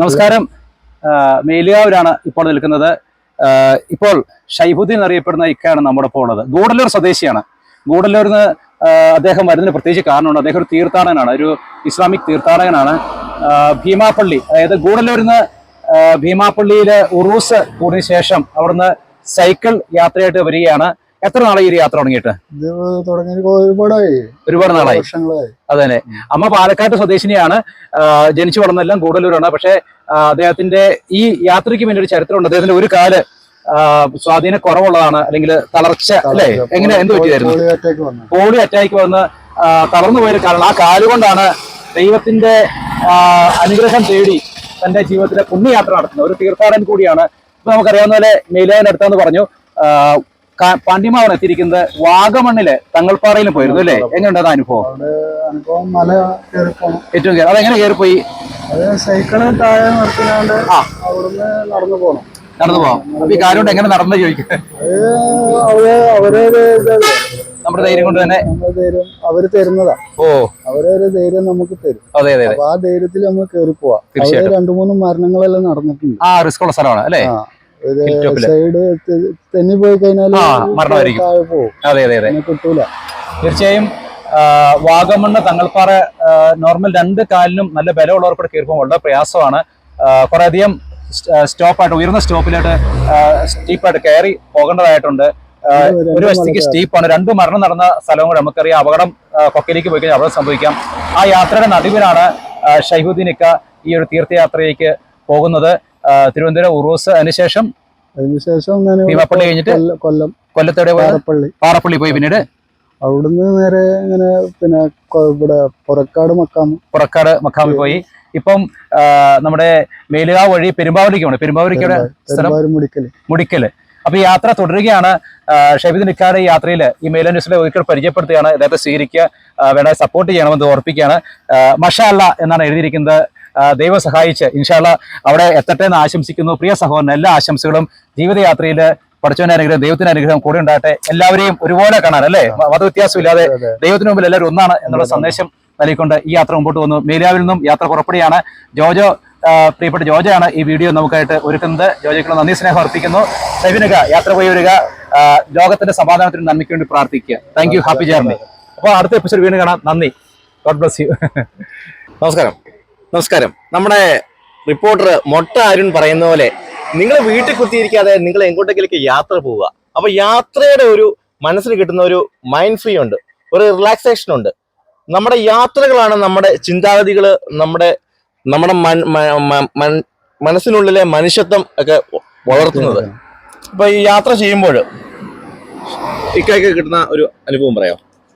നമസ്കാരം. മേലുകാവിലാണ് ഇപ്പോൾ നിൽക്കുന്നത്. ഇപ്പോൾ ഷൈബുദ്ദീൻ അറിയപ്പെടുന്ന ഇക്കയാണ് നമ്മുടെ പോണത് ഉള്ളത്. ഗൂഡല്ലൂർ സ്വദേശിയാണ്. ഗൂഡല്ലൂരിൽ നിന്ന് അദ്ദേഹം വരുന്നതിന് പ്രത്യേകിച്ച് കാരണമുണ്ട്. അദ്ദേഹം ഒരു തീർത്ഥാടകനാണ് ഒരു ഇസ്ലാമിക് തീർത്ഥാടകനാണ്. ഭീമാപ്പള്ളി അതായത് ഗൂഡല്ലൂരിൽ നിന്ന് ഭീമാപ്പള്ളിയിലെ ഉറൂസ് കൂടിയ ശേഷം അവിടുന്ന് സൈക്കിൾ യാത്രയായിട്ട് വരികയാണ്. എത്ര നാളായി ഈ ഒരു യാത്ര തുടങ്ങിയിട്ട്? ഒരുപാടായി. ഒരുപാട് നാളായി. അതെ അതന്നെ. അമ്മ പാലക്കാട്ട് സ്വദേശിനിയാണ്. ജനിച്ചു വളർന്നെല്ലാം കൂടലൂരാണ് പക്ഷേ അദ്ദേഹത്തിന്റെ ഈ യാത്രയ്ക്ക് വേണ്ടി ഒരു ചരിത്രമുണ്ട്. അദ്ദേഹത്തിന്റെ ഒരു കാൽ സ്വാധീന കുറവുള്ളതാണ്. അല്ലെങ്കിൽ തളർച്ച അല്ലേ? എങ്ങനെ എന്ത് പറ്റിയായിരുന്നു? പോളി അറ്റാക്ക് വന്ന്. തളർന്നു പോയൊരു കാരണം ആ കാലുകൊണ്ടാണ് ദൈവത്തിന്റെ അനുഗ്രഹം തേടി തന്റെ ജീവിതത്തിലെ പുണ്യയാത്ര നടത്തുന്നത്. ഒരു തീർത്ഥാടൻ കൂടിയാണ്. ഇപ്പൊ നമുക്കറിയാവുന്ന പോലെ മേലാവിന്റെ അടുത്താന്ന് പറഞ്ഞു പാണ്ഡ്യമാവൻ എത്തിയിരിക്കുന്നത് വാഗമണ്ണിലെ തങ്ങൾപ്പാറയിലും പോയിരുന്നു അല്ലേ? എങ്ങനെയുണ്ട് അനുഭവം? അവിടെ അനുഭവം മല ഏറ്റവും കയറി അതെങ്ങനെ കയറിപ്പോയി? പോയി സൈക്കിൾ താഴെ നിർത്തിനാണ്ട്. അവിടുന്ന് നടന്നു പോകണം നടന്നു പോവാം. അപ്പൊ ഈ കാര്യം എങ്ങനെ നടന്നു ചോദിക്കാം. നമ്മുടെ ധൈര്യം കൊണ്ട് തന്നെ. ധൈര്യം അവർ തരുന്നതാ. ഓ. അവരൊരു ധൈര്യം നമുക്ക് തരും. അതെ അതെ അതെ. ആ ധൈര്യത്തിൽ നമ്മൾ കയറി പോവാ തീർച്ചയായിട്ടും. രണ്ടു മൂന്ന് മരണങ്ങളെല്ലാം നടന്നിട്ടുണ്ട്. ആ റിസ്ക് ഉള്ള സ്ഥലമാണ് അല്ലേ? സൈഡ് തെന്നി പോയി കഴിഞ്ഞാൽ മരണമായിരിക്കും. താഴെ പോകും. അതെ അതെ അതെ. പിന്നെ കിട്ടൂല. തീർച്ചയായും വാഗമണ്ണ് തങ്ങൾപ്പാറ നോർമൽ രണ്ട് കാലിനും നല്ല ബലമുള്ളവർക്കൂടെ കയറിപ്പോൾ വളരെ പ്രയാസമാണ്. കുറെ കുറേ അധികം സ്റ്റോപ്പായിട്ട് ഉയർന്ന സ്റ്റോപ്പിലായിട്ട് സ്റ്റീപ്പായിട്ട് കയറി പോകേണ്ടതായിട്ടുണ്ട്. ഒരു വശത്തേക്ക് സ്റ്റീപ്പാണ് രണ്ട് മരണം നടന്ന സ്ഥലവും കൂടെ നമുക്കറിയാം. അപകടം കൊക്കയിലേക്ക് പോയി കഴിഞ്ഞാൽ അപകടം സംഭവിക്കാം. ആ യാത്രയുടെ നടുവിലാണ് ഷൈഹുദ്ദീൻ ഇക്ക ഈ ഒരു തീർത്ഥയാത്രയിലേക്ക് പോകുന്നത്. തിരുവനന്തപുരം ഉറൂസ് അതിനുശേഷം അതിനുശേഷം ഭീമാപ്പള്ളി കഴിഞ്ഞിട്ട് കൊല്ലം- കൊല്ലം കൊല്ലത്തോടെ പാറപ്പള്ളി. പാറപ്പള്ളി പോയി പിന്നീട്? അവിടുന്ന് നേരെ ഇങ്ങനെ പിന്നെ ഇവിടെ പുറക്കാട് മക്കാം. പുറക്കാട് മക്കാമിൽ പോയി. ഇപ്പം നമ്മുടെ മേലുകാവ് വഴി പെരുമ്പാവൂരിക്കാണ് പെരുമ്പാവൂരിക്കയുടെ മുടിക്കൽ. മുടിക്കൽ. അപ്പൊ യാത്ര തുടരുകയാണ്. ഷെബിദ് നിക്കാട് ഈ യാത്രയിൽ ഈ മേല ന്യൂസിലെ ഒരിക്കൽ പരിചയപ്പെടുത്തുകയാണ്. അദ്ദേഹത്തെ സ്വീകരിക്കുക വേണമെങ്കിൽ വേണ്ട സപ്പോർട്ട് ചെയ്യണമെന്ന് ഓർപ്പിക്കുകയാണ്. മഷ അല്ല എന്നാണ് എഴുതിയിരിക്കുന്നത്. ദൈവം സഹായിച്ച് ഇൻഷാല്ല അവിടെ എത്തട്ടെ എന്ന് ആശംസിക്കുന്നു. പ്രിയ സഹോദരൻ എല്ലാ ആശംസകളും ജീവിതയാത്രയിൽ പഠിച്ചവന്റെ അനുഗ്രഹം ദൈവത്തിന്റെ അനുഗ്രഹം കൂടെ ഉണ്ടാകട്ടെ. എല്ലാവരെയും ഒരുപോലെ കാണാൻ അല്ലേ? മത മതവ്യത്യാസമില്ലാതെ. ദൈവത്തിന് മുമ്പിൽ എല്ലാവരും ഒന്നാണ് എന്നുള്ള സന്ദേശം നൽകിക്കൊണ്ട് ഈ യാത്ര മുമ്പോട്ട് വന്നു. മേലാവിൽ നിന്നും യാത്ര പുറപ്പെടുകയാണ്. ജോജോ പ്രിയപ്പെട്ട ജോജയാണ് ഈ വീഡിയോ നമുക്കായിട്ട് ഒരുക്കുന്നത്. ജോജയ്ക്കുള്ള നന്ദി സ്നേഹം അർപ്പിക്കുന്നു. സൈബിനക യാത്ര പോയി വരിക. ലോകത്തിന്റെ സമാധാനത്തിനും നന്മയ്ക്ക് വേണ്ടി പ്രാർത്ഥിക്കുക താങ്ക് യു ഹാപ്പി ജേർണി അപ്പോൾ അടുത്ത എപ്പിസോഡ് വീണ്ടും കാണാം. നന്ദി. ഗോഡ് ബ്ലസ് യു നമസ്കാരം. നമസ്കാരം. നമ്മുടെ റിപ്പോർട്ടർ മൊട്ട അരുൺ പറയുന്ന പോലെ നിങ്ങൾ വീട്ടിൽ കുത്തിയിരിക്കാതെ നിങ്ങൾ എങ്ങോട്ടെങ്കിലേക്ക് യാത്ര പോവുക. അപ്പൊ യാത്രയുടെ ഒരു മനസ്സിന് കിട്ടുന്ന ഒരു മൈൻഡ് ഫ്രീ ഉണ്ട്. ഒരു റിലാക്സേഷൻ ഉണ്ട്. നമ്മുടെ യാത്രകളാണ് നമ്മുടെ ചിന്താഗതികൾ നമ്മുടെ നമ്മുടെ മനസ്സിനുള്ളിലെ മനുഷ്യത്വം ഒക്കെ വളർത്തുന്നത്. അപ്പൊ ഈ യാത്ര ചെയ്യുമ്പോൾ ഇക്കൊക്കെ കിട്ടുന്ന ഒരു അനുഭവം പറയാം